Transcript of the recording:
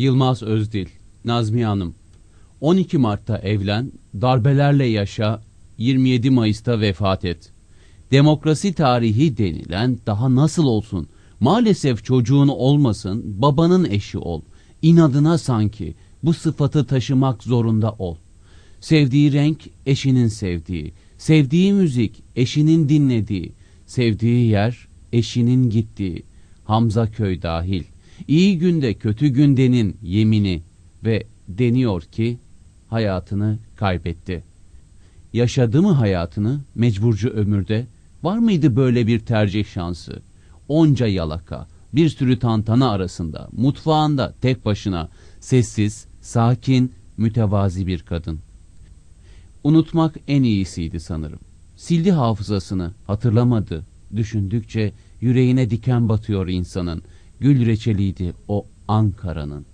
Yılmaz Özdil, Nazmiye Hanım. 12 Mart'ta evlen, darbelerle yaşa, 27 Mayıs'ta vefat et. Demokrasi tarihi denilen daha nasıl olsun? Maalesef çocuğun olmasın, babanın eşi ol. İnadına sanki bu sıfatı taşımak zorunda ol. Sevdiği renk eşinin sevdiği, sevdiği müzik eşinin dinlediği, sevdiği yer eşinin gittiği, Hamza köy dahil. İyi günde kötü gündenin yemini ve deniyor ki hayatını kaybetti. Yaşadı mı hayatını mecburcu ömürde? Var mıydı böyle bir tercih şansı? Onca yalaka, bir sürü tantana arasında, mutfağında tek başına, sessiz, sakin, mütevazi bir kadın. Unutmak en iyisiydi sanırım. Sildi hafızasını, hatırlamadı. Düşündükçe yüreğine diken batıyor insanın. Gül reçeliydi o Ankara'nın.